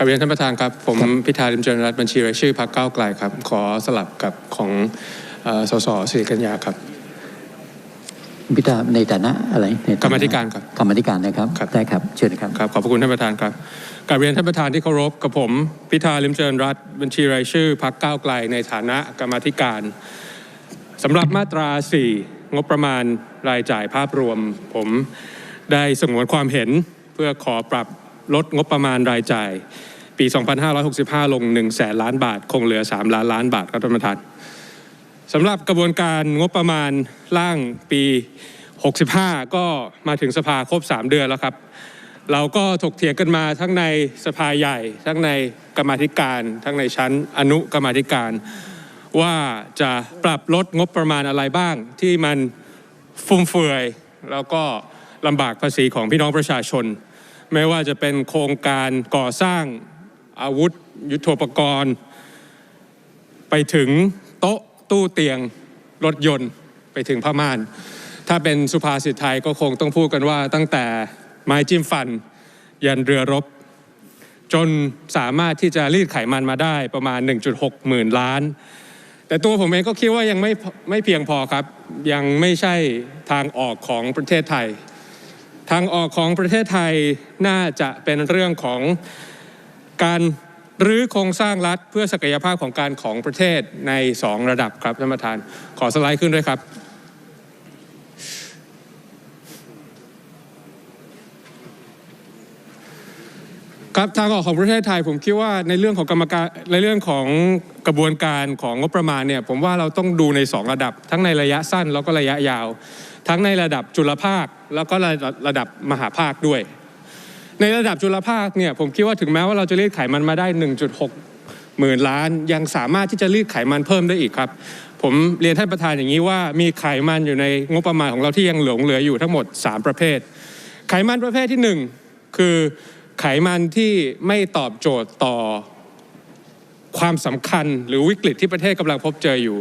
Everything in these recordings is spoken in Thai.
กับเรียนท่านประธานครับผมพิธาลิมเจริญรัตน์บัญชีรายชื่อพรรคก้าวไกลครับ ขอสลับกับของเอ่อสสสิริกัญญาครับพิธาในฐานะอะไรในฐนะกรรมาธิการครับกรรมาธิการนะครับครับได้ครับเชิญครับครับขอบพระคุณท่านประธานครับกับเรียนท่านประธานที่เคารพกับผม พิธาลิมเจริญรัตน์บัญชีรายชื่อพรรคก้าวไกล ในฐานะกรรมาธิการสำหรับมาตรา 4 งบประมาณรายจ่ายภาพรวม ผมได้สงวนความเห็นเพื่อขอปรับลดงบประมาณรายจ่าย ปี 2565 ลง1แสนล้านบาท คงเหลือ 3 ล้านล้านบาทครับท่านประธานสำหรับกระบวนการงบประมาณร่างปี 65 ก็มาถึงสภาครบ 3 เดือนแล้วครับ เราก็ถกเถียงกันมาทั้งในสภาใหญ่ ทั้งในกรรมธิการ ทั้งในชั้นอนุกรรมธิการ ว่าจะปรับลดงบประมาณอะไรบ้างที่มันฟุ่มเฟือย แล้วก็ลำบากภาษีของพี่น้องประชาชน ไม่ว่าจะเป็นโครงการก่อสร้าง อาวุธ ยุทโธปกรณ์ ไปถึงโต๊ะตู้เตียงรถยนต์ไปถึงผ้าม่าน ถ้าเป็นสุภาษิตไทยก็คงต้องพูดกันว่าตั้งแต่ไม้จิ้มฟัน ยันเรือรบ จนสามารถที่จะรีดไขมันมาได้ประมาณ 1.6 หมื่นล้าน แต่ตัวผมเองก็คิดว่ายังไม่ไม่เพียงพอครับ ยังไม่ใช่ทางออกของประเทศไทย ทางออกของประเทศไทยน่าจะเป็นเรื่องของ การรื้อโครงสร้างรัฐเพื่อศักยภาพของการของประเทศใน 2 ระดับครับท่านประธาน ขอสไลด์ขึ้นด้วยครับ ครับทางออกของประเทศไทยผมคิดว่าในเรื่องของกรรมการในเรื่องของกระบวนการของงบประมาณเนี่ยผมว่าเราต้องดูใน 2 ระดับ ทั้งในระยะสั้นแล้วก็ระยะยาว ทั้งในระดับจุลภาคแล้วก็ระดับระดับมหาภาคด้วย ในระดับจุลภาคเนี่ยผมคิดว่าถึงแม้ว่าเราจะรีดไขมันมาได้ 1.6 หมื่นล้าน ยังสามารถที่จะรีดไขมันเพิ่มได้อีกครับ ผมเรียนท่านประธานอย่างนี้ว่ามีไขมันอยู่ในงบประมาณของเราที่ยังเหลือเหลืออยู่ทั้งหมด 3 ประเภท ไขมันประเภทที่ 1 คือไขมันที่ไม่ตอบโจทย์ต่อความสำคัญหรือวิกฤตที่ประเทศกำลังพบเจออยู่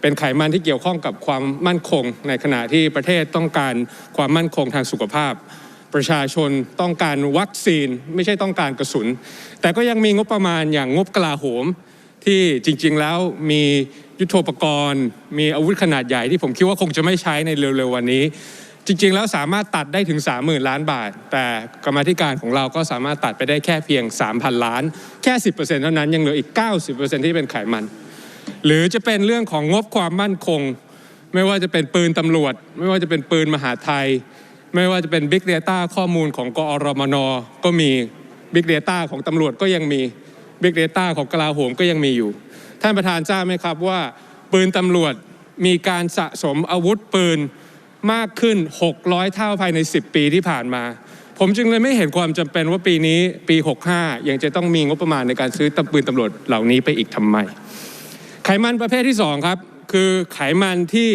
เป็นไขมันที่เกี่ยวข้องกับความมั่นคง ในขณะที่ประเทศต้องการความมั่นคงทางสุขภาพ ประชาชนต้องการวัคซีนไม่ใช่ต้องการกระสุน แต่ก็ยังมีงบประมาณอย่างงบกลาโหม ที่จริงๆแล้วมียุทโธปกรณ์ มีอาวุธขนาดใหญ่ที่ผมคิดว่าคงจะไม่ใช้ในเร็วๆวันนี้ จริงๆ แล้วสามารถตัดได้ถึง 30,000 ล้านบาท แต่กรรมธิการของเราก็สามารถตัดไปได้แค่เพียง 3,000 ล้าน แค่ 10%เท่านั้นยังเหลืออีก 90%ที่เป็นไขมัน หรือจะเป็นเรื่องของงบความมั่นคง ไม่ว่าจะเป็นปืนตำรวจ ไม่ว่าจะเป็นปืนมหาไทย ไม่ว่าจะเป็น Big Data ข้อมูลของกอรมนก็มี Big Data ของตำรวจก็ยังมี Big Data ของกลาโหมก็ยังมีอยู่ ท่านประธานทราบไหมครับว่า ปืนตำรวจมีการสะสมอาวุธปืนมากขึ้น 600 เท่าภายใน 10 ปีที่ผ่านมา ผมจึงเลยไม่เห็นความจำเป็นว่าปีนี้ปี 65 ยังจะต้องมีงบประมาณในการซื้อตปืนตำรวจเหล่านี้ไปอีกทำไม ไขมันประเภทที่สองครับ คือไขมันที่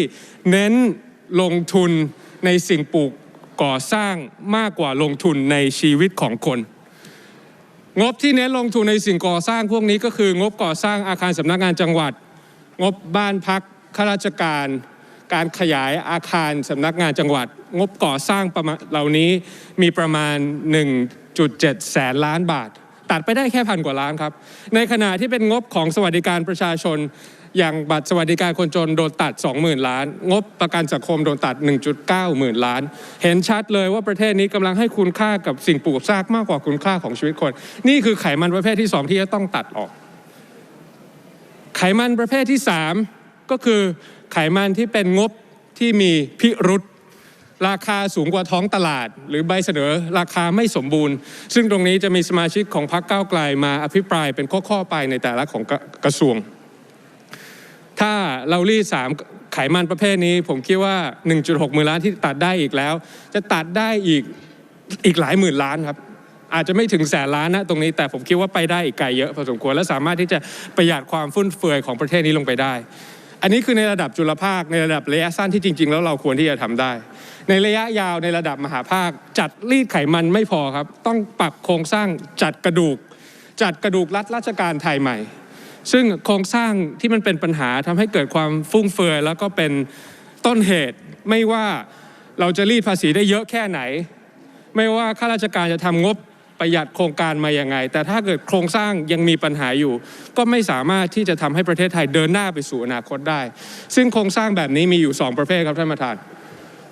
เน้นลงทุนในสิ่งปลูก ก่อสร้างมากกว่าลงทุนในชีวิตของคน งบที่เน้นลงทุนในสิ่งก่อสร้างพวกนี้ก็คือ งบก่อสร้างอาคารสำนักงานจังหวัด งบบ้านพักข้าราชการ การขยายอาคารสำนักงานจังหวัด งบก่อสร้างประมาณเหล่านี้มีประมาณ 1.7 แสนล้านบาท ตัดไปได้แค่พันกว่าล้านครับ ในขณะที่เป็นงบของสวัสดิการประชาชน อย่างบัตรสวัสดิการคนจนโดนตัด 20,000 ล้าน งบประกันสังคมโดนตัด 1.9 หมื่นล้าน เห็นชัดเลยว่าประเทศนี้กำลังให้คุณค่ากับสิ่งปลูกสร้างมากกว่าคุณค่าของชีวิตคน นี่คือไขมันประเภทที่สองที่จะต้องตัดออก ไขมันประเภทที่ 3 ก็คือไขมันที่เป็นงบที่มีพิรุษราคาสูงกว่าท้องตลาด หรือใบเสนอราคาไม่สมบูรณ์ ซึ่งตรงนี้จะมีสมาชิกของพรรคก้าวไกลมาอภิปรายเป็นข้อๆไปในแต่ละของกระกระทรวง ถ้าเรารีดสามไขมันประเภทนี้ ผมคิดว่า 1.6หมื่นล้านที่ตัดได้อีกแล้ว จะตัดได้อีกอีกหลายหมื่นล้านครับอาจจะไม่ถึงแสนล้านนะตรงนี้แต่ผมคิดว่าไปได้อีกไกลเยอะพอสมควรและสามารถที่จะประหยัดความฟุ่มเฟือยของประเทศนี้ลงไปได้ อันนี้คือในระดับจุลภาคในระดับระยะสั้นที่จริง ๆ แล้วเราควรที่จะทำได้ ในระยะยาวในระดับมหาภาค จัดรีดไขมันไม่พอครับ ต้องปรับโครงสร้างจัดกระดูก จัดกระดูกรัฐราชการไทยใหม่ ซึ่งโครงสร้างที่มันเป็นปัญหาทำให้เกิดความฟุ่มเฟือยแล้วก็เป็นต้นเหตุไม่ว่าเราจะรีดภาษีได้เยอะแค่ไหน ไม่ว่าข้าราชการจะทำงบประหยัดโครงการมาอยังไง แต่ถ้าเกิดโครงสร้างยังมีปัญหาอยู่ ก็ไม่สามารถที่จะทำให้ประเทศไทยเดินหน้าไปสู่อนาคตได้ ซึ่งโครงสร้างแบบนี้มีอยู่ 2 ประเภทครับท่านประธาน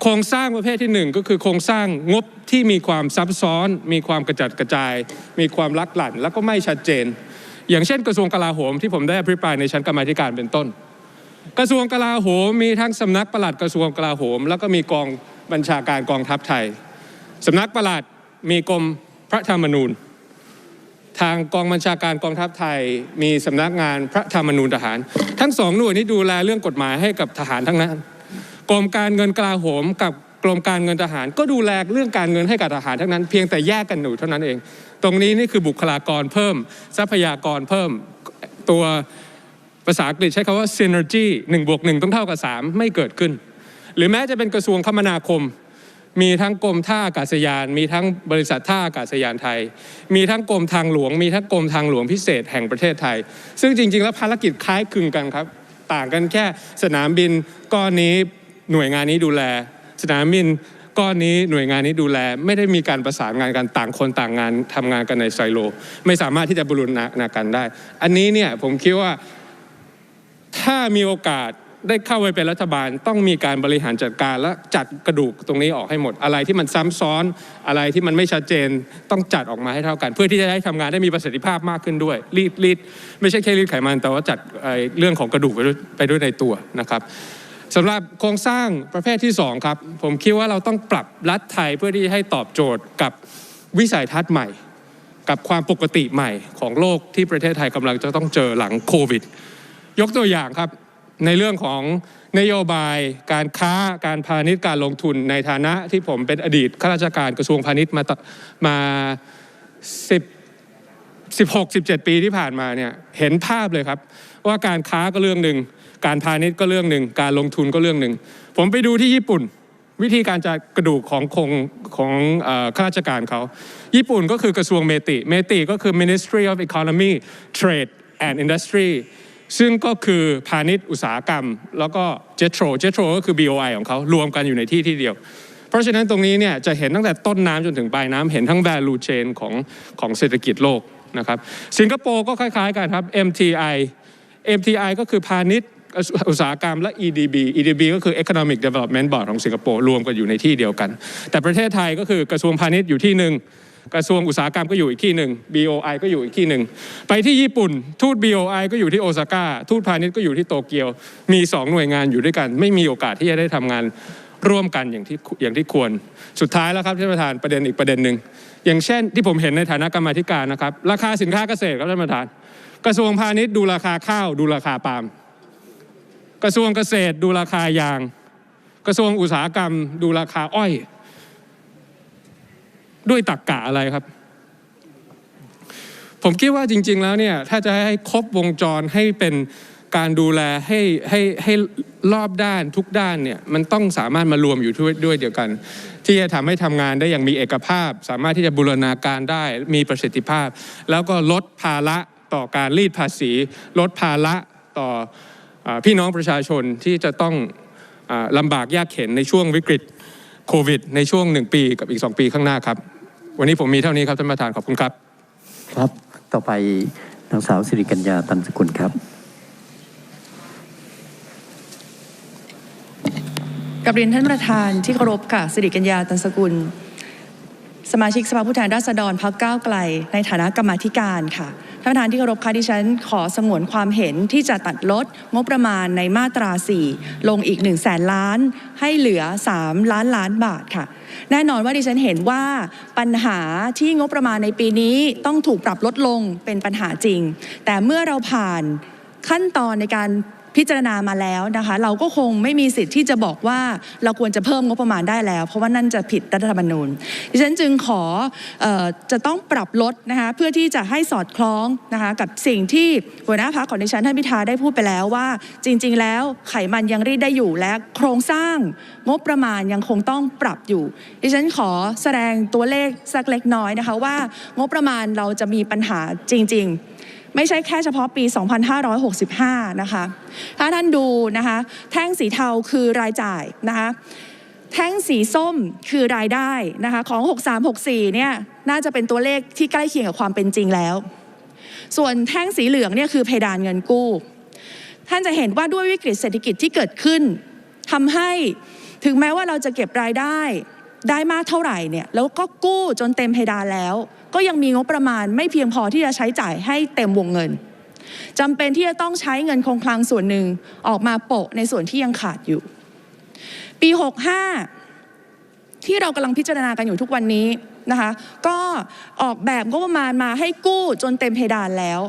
โครงสร้างประเภทที่หนึ่งก็คือโครงสร้างงบที่มีความซับซ้อน มีความกระจัดกระจาย มีความลักหลั่น แล้วก็ไม่ชัดเจน อย่างเช่นกระทรวงกลาโหมที่ผมได้อภิปรายในชั้นกรรมาธิการเป็นต้น กระทรวงกลาโหมมีทั้งสำนักปลัดกระทรวงกลาโหม แล้วก็มีกองบัญชาการกองทัพไทยสำนักปลัดมีกรมพระธรรมนูญ ทางกองบัญชาการกองทัพไทย มีสำนักงานพระธรรมนูญทหาร ทั้งสองหน่วยนี้ดูแลเรื่องกฎหมายให้กับทหารทั้งนั้นกรมการเงินกลาโหมกับกรมการเงินทหาร ก็ดูแลเรื่องการเงินให้กับทหารทั้งนั้น เพียงแต่แยกกันอยู่เท่านั้นเอง ตรงนี้นี่คือบุคลากรเพิ่ม ทรัพยากรเพิ่มตัวภาษาอังกฤษใช้คำว่า synergy 1บวก1ต้องเท่ากับ 3 ไม่เกิดขึ้น หรือแม้จะเป็นกระทรวงคมนาคม มีทั้งกรมท่าอากาศยาน มีทั้งบริษัทท่าอากาศยานไทย มีทั้งกรมทางหลวง มีทั้งกรมทางหลวงพิเศษแห่งประเทศไทย ซึ่งจริง ๆ แล้วภารกิจคล้ายคลึงกันครับ ต่างกันแค่สนามบินก้อนนี้หน่วยงานนี้ดูแล สนามบิน ก้อนนี้หน่วยงานนี้ดูแล ไม่ได้มีการประสานงานกันต่างคนต่างงานทำงานกันในไซโล ไม่สามารถที่จะบรูรณาการได้ อันนี้เนี่ยผมคิดว่าถ้ามีโอกาสได้เข้าไปเป็นรัฐบาลต้องมีการบริหารจัดการและจัดกระดูกตรงนี้ออกให้หมด อะไรที่มันซ้ำซ้อนอะไรที่มันไม่ชัดเจนต้องจัดออกมาให้เท่ากัน เพื่อที่จะได้ทำงานได้มีประสิทธิภาพมากขึ้นด้วยรีดรีดไม่ใช่แค่รีดไขมันแต่ว่าจัดเรื่องของกระดูกไปด้วยในตัวนะครับ สำหรับโครงสร้างประเภทที่สองครับผมคิดว่าเราต้องปรับรัฐไทยเพื่อที่ให้ตอบโจทย์กับวิสัยทัศน์ใหม่ กับความปกติใหม่ของโลกที่ประเทศไทยกำลังจะต้องเจอหลังโควิด ยกตัวอย่างครับในเรื่องของนโยบายการค้าการพาณิชย์การลงทุนในฐานะที่ผมเป็นอดีตข้าราชการกระทรวงพาณิชย์มาตมา10 16 17 ปีที่ผ่านมาเนี่ยเห็นภาพเลยครับ ว่าการค้าก็เรื่องหนึ่ง การพาณิชย์ก็เรื่องหนึ่งการลงทุนก็เรื่องหนึ่งผมไปดูที่ญี่ปุ่น วิธีการจัดกระดูกของคงของข้าราชการเขา ญี่ปุ่นก็คือกระทรวงเมติเมติก็คือ Ministry of Economy Trade and Industry ซึ่งก็คือพาณิชย์อุตสาหกรรม แล้วก็ JETRO JETRO ก็คือ BOI ของเขารวมกันอยู่ในที่ที่เดียว เพราะฉะนั้นตรงนี้เนี่ยจะเห็นตั้งแต่ต้นน้ำจนถึงปลายน้ำเห็นทั้ง value chain ของของเศรษฐกิจโลกนะครับสิงคโปร์ก็คล้ายๆกันครับ MTI MTI ก็คือพาณิชย์ อุตสาหกรรมและ EDB EDB ก็คือ Economic Development Board ของสิงคโปร์รวมกันอยู่ในที่เดียวกัน แต่ประเทศไทยก็คือกระทรวงพาณิชย์อยู่ที่หนึ่งกระทรวงอุตสาหกรรมก็อยู่อีกที่หนึ่ง BOI ก็อยู่อีกที่หนึ่ง ไปที่ญี่ปุ่น ทูต BOI ก็อยู่ที่โอซาก้า ทูตพาณิชย์ก็อยู่ที่โตเกียว มีสองหน่วยงานอยู่ด้วยกัน ไม่มีโอกาสที่จะได้ทำงานร่วมกันอย่างที่อย่างที่ควร สุดท้ายแล้วครับท่านประธานประเด็นอีกประเด็นหนึ่ง อย่างเช่นที่ผมเห็นในฐานะกรรมธิการนะครับ ราคาสินค้าเกษตรครับท่านประธาน กระทรวงพาณิชย์ดูราคาข้าวดูราคาปาล์ม กระทรวงเกษตรดูราคายาง กระทรวงอุตสาหกรรม ดูราคาอ้อย ด้วยตักกะอะไรครับ ผมคิดว่าจริง ๆ แล้วเนี่ยถ้าจะให้ครบวงจรให้เป็นการดูแลให้ให้ให้รอบด้านทุกด้านเนี่ยมันต้องสามารถมารวมอยู่ด้วยด้วยเดียวกัน ที่จะทำให้ทำงานได้อย่างมีเอกภาพ สามารถที่จะบูรณาการได้มีประสิทธิภาพ แล้วก็ลดภาระต่อการรีดภาษี ลดภาระต่อ พี่น้องประชาชนที่จะต้องอาลำบากยากเข็นในช่วงวิกฤตโควิด ในช่วงหนึ่งปีกับอีก 2 ปีข้างหน้าครับ วันนี้ผมมีเท่านี้ครับท่านประธานขอบคุณครับ ครับต่อไปนางสาวสิริกัญญาตันสกุลครับกับเรียนท่านประธานที่เคารพค่ะสิริกัญญาตันสกุล สมาชิกสภาผู้แทนราษฎรพักก้าวไกล ในฐานะกรรมาธิการค่ะ ท่านประธานที่เคารพค่ะดิฉันขอสงวนความเห็นที่จะตัดลดงบประมาณในมาตรา 4 ลงอีก1นึ่งแสนล้าน ให้เหลือ 3 ล้านล้านบาทค่ะ แน่นอนว่าดิฉันเห็นว่าปัญหาที่งบประมาณในปีนี้ต้องถูกปรับลดลงเป็นปัญหาจริง แต่เมื่อเราผ่านขั้นตอนในการ พิจารณามาแล้วนะคะ เราก็คงไม่มีสิทธิ์ที่จะบอกว่าเราควรจะเพิ่มงบประมาณได้แล้ว เพราะว่านั่นจะผิดรัฐธรรมนูญดิฉันจึงขอออจะต้องปรับลดนะคะเพื่อที่จะให้สอดคล้องนะคะกับสิ่งที่หัวหน้าพักของดิฉันท่านพิธาได้พูดไปแล้วว่า จริง ๆ แล้วไขมันยังรีดได้อยู่และโครงสร้างงบประมาณยังคงต้องปรับอยู่ ดิฉันขอแสดงตัวเลขสักเล็กน้อยนะคะว่างบประมาณเราจะมีปัญหาจริง ๆ ไม่ใช่แค่เฉพาะปี 2565 นะคะ ถ้าท่านดูนะคะ แท่งสีเทาคือรายจ่ายนะคะแท่งสีส้มคือรายได้นะคะของ 6364 เนี่ยน่าจะเป็นตัวเลขที่ใกล้เคียงกับความเป็นจริงแล้ว ส่วนแท่งสีเหลืองเนี่ยคือเพดานเงินกู้ ท่านจะเห็นว่าด้วยวิกฤตเศรษฐกิจที่เกิดขึ้นทำให้ถึงแม้ว่าเราจะเก็บรายได้ได้มากเท่าไหร่เนี่ยแล้วก็กู้จนเต็มเพดานแล้ว ก็ยังมีงบประมาณไม่เพียงพอที่จะใช้จ่ายให้เต็มวงเงินจำเป็นที่จะต้องใช้เงินคงคลังส่วนหนึ่งออกมาโปะในส่วนที่ยังขาดอยู่ ปี 65 ที่เรากำลังพิจารณากันอยู่ทุกวันนี้นะคะก็ออกแบบงบประมาณมาให้กู้จนเต็มเพดานแล้ว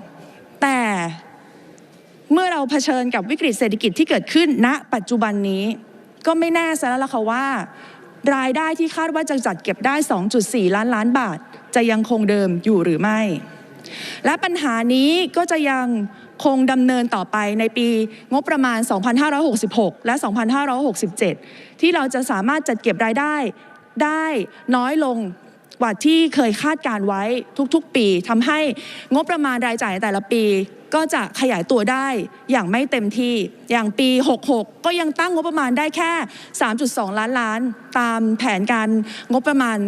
แต่เมื่อเราเผชิญกับวิกฤตเศรษฐกิจที่เกิดขึ้นณปัจจุบันนี้ ก็ไม่แน่ซะแล้วล่ะค่ะว่า รายได้ที่คาดว่าจะจัดเก็บได้ 2.4 ล้านล้านบาท จะยังคงเดิมอยู่หรือไม่ และปัญหานี้ก็จะยังคงดำเนินต่อไปในปีงบประมาณ 2566 และ 2567 ที่เราจะสามารถจัดเก็บรายได้ได้น้อยลง กว่าที่เคยคาดการไว้ทุกๆ ปีทำให้งบประมาณรายจ่ายแต่ละปี ก็จะขยายตัวได้อย่างไม่เต็มที่ อย่างปี 66 ก็ยังตั้งงบประมาณได้แค่ 3.2 ล้านล้าน ตามแผนการงบประมาณ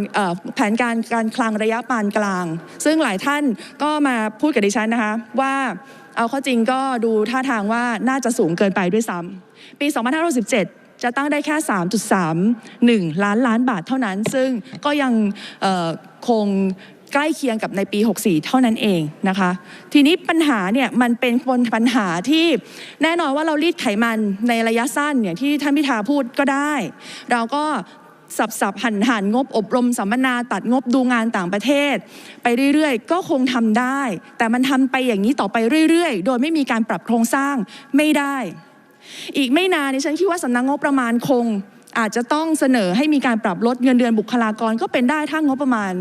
แผนการการคลังระยะปานกลาง ซึ่งหลายท่านก็มาพูดกับดิฉันนะคะว่าเอาข้อจริงก็ดูท่าทางว่าน่าจะสูงเกินไปด้วยซ้ำปี 2567 จะตั้งได้แค่ 3.31 ล้านล้านบาทเท่านั้น ซึ่งก็ยังคงใกล้เคียงกับในปี 64 เท่านั้นเองนะคะ ทีนี้ปัญหาเนี่ยมันเป็นปัญหาที่แน่นอนว่าเรารีดไขมันในระยะสั้นเนี่ยที่ท่านพิธาพูดก็ได้ เราก็สับสับหันหันงบอบรมสัมมนาตัดงบดูงานต่างประเทศ ไปเรื่อยๆ ก็คงทำได้ แต่มันทำไปอย่างนี้ต่อไปเรื่อยๆ โดยไม่มีการปรับโครงสร้างไม่ได้ อีกไม่นานดิฉันคิดว่าสำนักงบประมาณคง อาจจะต้องเสนอให้มีการปรับลดเงินเดือนบุคลากรก็เป็นได้ถ้างบประมาณ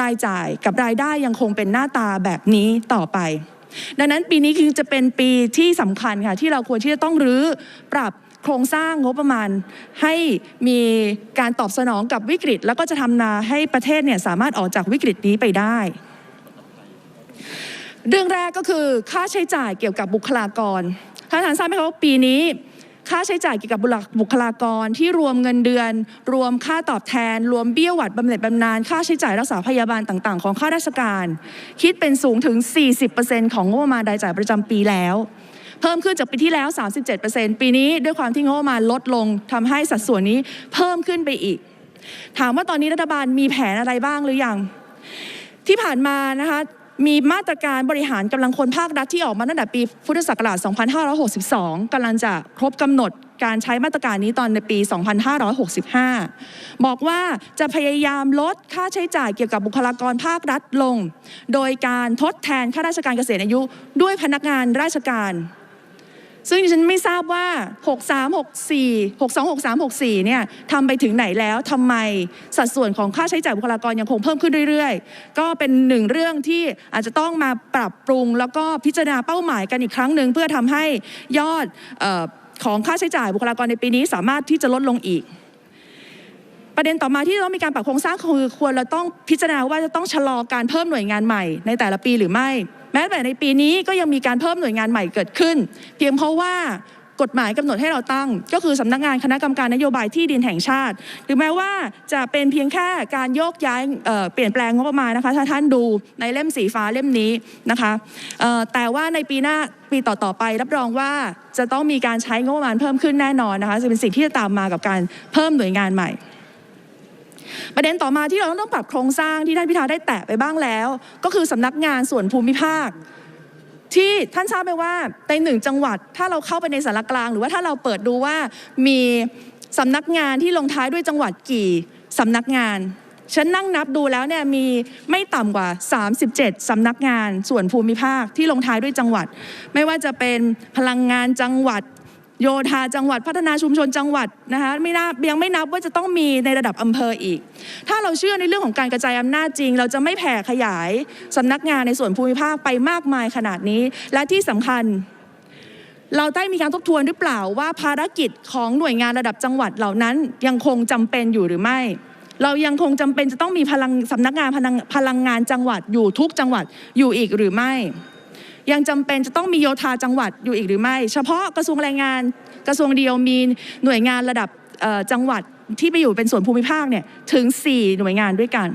รายจ่ายกับรายได้ยังคงเป็นหน้าตาแบบนี้ต่อไป ดังนั้นปีนี้คือจะเป็นปีที่สำคัญค่ะที่เราควรที่จะต้องรื้อปรับโครงสร้างงบประมาณให้มีการตอบสนองกับวิกฤต แล้วก็จะทำนาให้ประเทศเนี่ยสามารถออกจากวิกฤตนี้ไปได้ เรื่องแรกก็คือค่าใช้จ่ายเกี่ยวกับบุคลากร ท่านทานทราบไหมคะว่าปีนี้ ค่าใช้จ่ายเกี่ยวกับบุคลากรที่รวมเงินเดือน รวมค่าตอบแทน รวมเบี้ยหวัดบำเหน็จบำนาญค่าใช้จ่ายรักษาพยาบาลต่าง ๆ ของข้าราชการ คิดเป็นสูงถึง 40%ของงบประมาณรายจ่ายประจำปีแล้วเพิ่มขึ้นจากปีที่แล้ว 37%ปีนี้ด้วยความที่งบประมาณลดลงทำให้สัดส่วนนี้เพิ่มขึ้นไปอีก ถามว่าตอนนี้รัฐบาลมีแผนอะไรบ้างหรือยัง ที่ผ่านมานะคะ มีมาตรการบริหารกำลังคนภาครัฐที่ออกมาตั้งแต่ปีพุทธศักราช 2562 กำลังจะครบกำหนดการใช้มาตรการนี้ตอนในปี 2565 บอกว่าจะพยายามลดค่าใช้จ่ายเกี่ยวกับบุคลากรภาครัฐลง โดยการทดแทนข้าราชการเกษียณอายุ ด้วยพนักงานราชการ ซึ่งดิฉันไม่ทราบว่า 6364 626364 เนี่ยทำไปถึงไหนแล้วทำไมสัดส่วนของค่าใช้จ่ายบุคลากรยังคงเพิ่มขึ้นเรื่อยๆ ก็เป็นหนึ่งเรื่องที่อาจจะต้องมาปรับปรุง แล้วก็พิจารณาเป้าหมายกันอีกครั้งหนึ่งเพื่อทำให้ยอดออของค่าใช้จ่ายบุคลากรในปีนี้สามารถที่จะลดลงอีก ประเด็นต่อมาที่ต้องมีการปรับโครงสร้างคือควรเราต้องพิจารณาว่าจะต้องชะลอการเพิ่มหน่วยงานใหม่ในแต่ละปีหรือไม่ แม้แต่ในปีนี้ก็ยังมีการเพิ่มหน่วยงานใหม่เกิดขึ้น เพียงเพราะว่ากฎหมายกำหนดให้เราตั้ง ก็คือสำนักงานคณะกรรมการนโยบายที่ดินแห่งชาติถึงแม้ว่าจะเป็นเพียงแค่การโยกย้ายเเปลี่ยนแปลงงบประมาณนะคะถ้าท่านดูในเล่มสีฟ้าเล่มนี้นะคะแต่ว่าในปีหน้าปีต่อๆไปรับรองว่าจะต้องมีการใช้งบประมาณเพิ่มขึ้นแน่นอนนะคะจะเป็นสิ่งที่จะตามมากับการเพิ่มหน่วยงานใหม่ ประเด็นต่อมาที่เราต้องปรับโครงสร้างที่ท่านพิธาได้แตะไปบ้างแล้ว ก็คือสำนักงานส่วนภูมิภาค ที่ท่านทราบไหมว่าในหนึ่งจังหวัดถ้าเราเข้าไปในสารกลาง หรือว่าถ้าเราเปิดดูว่ามีสำนักงานที่ลงท้ายด้วยจังหวัดกี่สำนักงานฉันนั่งนับดูแล้วเนี่ยมีไม่ต่ำกว่า 37 สำนักงานส่วนภูมิภาคที่ลงท้ายด้วยจังหวัด ไม่ว่าจะเป็นพลังงานจังหวัด โยธาจังหวัดพัฒนาชุมชนจังหวัดนะคะไม่นับยังไม่นับว่าจะต้องมีในระดับอำเภออีก ถ้าเราเชื่อในเรื่องของการกระจายอำนาจจริง เราจะไม่แผ่ขยายสำนักงานในส่วนภูมิภาคไปมากมายขนาดนี้ และที่สำคัญ เราได้มีการทบทวนหรือเปล่าว่าภารกิจของหน่วยงานระดับจังหวัดเหล่านั้นยังคงจำเป็นอยู่หรือไม่ เรายังคงจำเป็นจะต้องมีพลังสำนักงานพลังพลังงานจังหวัดอยู่ทุกจังหวัดอยู่อีกหรือไม่ ยังจำเป็นจะต้องมีโยธาจังหวัดอยู่อีกหรือไม่ เฉพาะกระทรวงแรงงานกระทรวงเดียวมีหน่วยงานระดับจังหวัดที่ไปอยู่เป็นส่วนภูมิภาคเนี่ยถึง 4 หน่วยงานด้วยกัน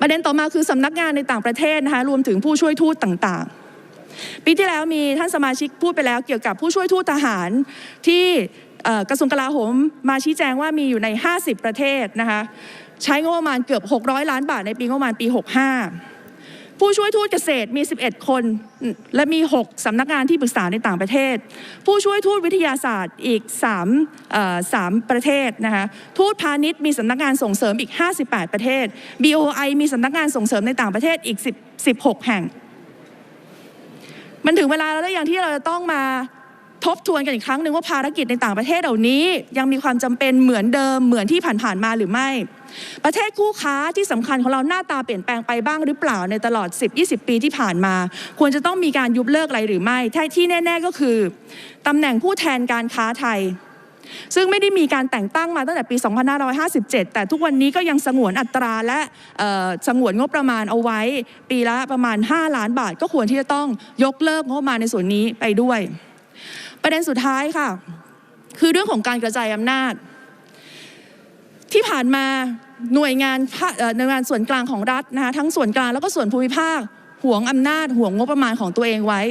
ประเด็นต่อมาคือสำนักงานในต่างประเทศนะคะรวมถึงผู้ช่วยทูตต่างๆ ปีที่แล้วมีท่านสมาชิกพูดไปแล้วเกี่ยวกับผู้ช่วยทูตทหารที่กระทรวงกลาโหมมาชี้แจงว่ามีอยู่ใน 50 ประเทศนะคะใช้งบประมาณเกือบ 600 ล้านบาทในปีงบประมาณปี 65 ผู้ช่วยทูตเกษตรมี 11 คน และมี 6สำนักงานที่ปรึกษาในต่างประเทศ ผู้ช่วยทูตวิทยาศาสตร์อีก3เอ่อ3ประเทศนะคะทูตพาณิชย์มีสำนักงานส่งเสริมอีก 58 ประเทศ BOI มีสำนักงานส่งเสริมในต่างประเทศอีก 10 16 แห่ง มันถึงเวลาแล้วหรือยังที่เราจะต้องมา ทบทวนกันอีกครั้งหนึ่งว่าภารกิจในต่างประเทศเหล่านี้ ยังมีความจำเป็นเหมือนเดิมเหมือนที่ผ่านๆมาหรือไม่ ประเทศคู่ค้าที่สำคัญของเราหน้าตาเปลี่ยนแปลงไปบ้างหรือเปล่าในตลอด 10-20 ปีที่ผ่านมา ควรจะต้องมีการยุบเลิกอะไรหรือไม่ท,ที่แน่ ๆก็คือตำแหน่งผู้แทนการค้าไทยซึ่งไม่ได้มีการแต่งตั้งมาตั้งแต่ปี 2557 แต่ทุกวันนี้ก็ยังสงวนอัตราและสงวนงบประมาณเอาไว้ ปีละประมาณ 5 ล้านบาท ก็ควรที่จะต้องยกเลิกงบประมาณในส่วนนี้ไปด้วย ประเด็นสุดท้ายค่ะ คือเรื่องของการกระจายอำนาจ ที่ผ่านมาหน่วยงานหน่วยงานส่วนกลางของรัฐนะคะทั้งส่วนกลางแล้วก็ส่วนภูมิภาคห่วงอำนาจห่วงงบประมาณของตัวเองไว้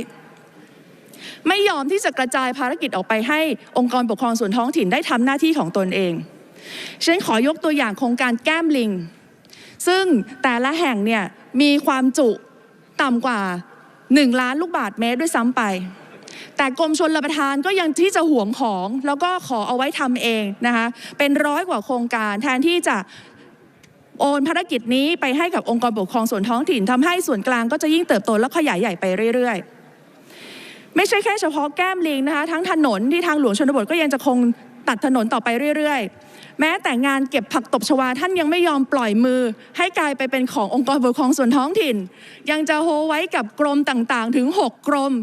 ไม่ยอมที่จะกระจายภารกิจออกไปให้องค์กรปกครองส่วนท้องถิ่นได้ทำหน้าที่ของตนเองฉันขอยกตัวอย่างโครงการแก้มลิง ซึ่งแต่ละแห่งเนี่ยมีความจุต่ำกว่า 1 ล้านลูกบาทเมตรด้วยซ้ำไป แต่กรมชนรับประทานก็ยังที่จะห่วงของแล้วก็ขอเอาไว้ทำเองนะคะเป็นร้อยกว่าโครงการแทนที่จะโอนภารกิจนี้ไปให้กับองค์กรปกครองส่วนท้องถิ่นทำให้ส่วนกลางก็จะยิ่งเติบโตและขยายใหญ่ไปเรื่อยๆ ไม่ใช่แค่เฉพาะแก้มลิงนะคะทั้งถนนที่ทางหลวงชนบทก็ยังจะคงตัดถนนต่อไปเรื่อยๆ แม้แต่งานเก็บผักตบชวาท่านยังไม่ยอมปล่อยมือ ให้กลายไปเป็นขององค์กรปกครองส่วนท้องถิ่น ยังจะโฮไว้กับกรมต่างๆ ถึง 6 กรม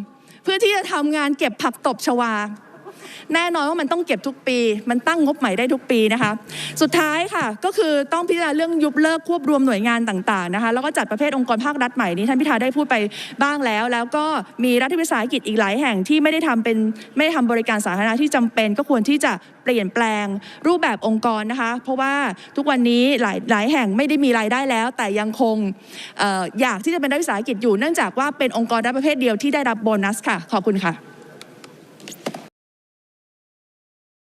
พื่อที่จะทำงานเก็บผักตบชวา แน่นอนว่ามันต้องเก็บทุกปี มันตั้งงบใหม่ได้ทุกปีนะคะ สุดท้ายค่ะก็คือต้องพิจารณาเรื่องยุบเลิกควบรวมหน่วยงานต่างๆนะคะแล้วก็จัดประเภทองค์กรภาครัฐใหม่นี้ท่านพิธาได้พูดไปบ้างแล้ว แล้วก็มีรัฐวิสาหกิจอีกหลายแห่งที่ไม่ได้ทำเป็นไม่ได้ทำบริการสาธารณะที่จำเป็น ก็ควรที่จะเปลี่ยนแปลงรูปแบบองค์กรนะคะ เพราะว่าทุกวันนี้หลายหลายแห่งไม่ได้มีรายได้แล้ว แต่ยังคงอออยากที่จะเป็นรัฐวิสาหกิจอยู่เนื่องจากว่าเป็นองค์กรรัฐประเภทเดียวที่ได้รับโบนัสค่ะ ขอบคุณค่ะ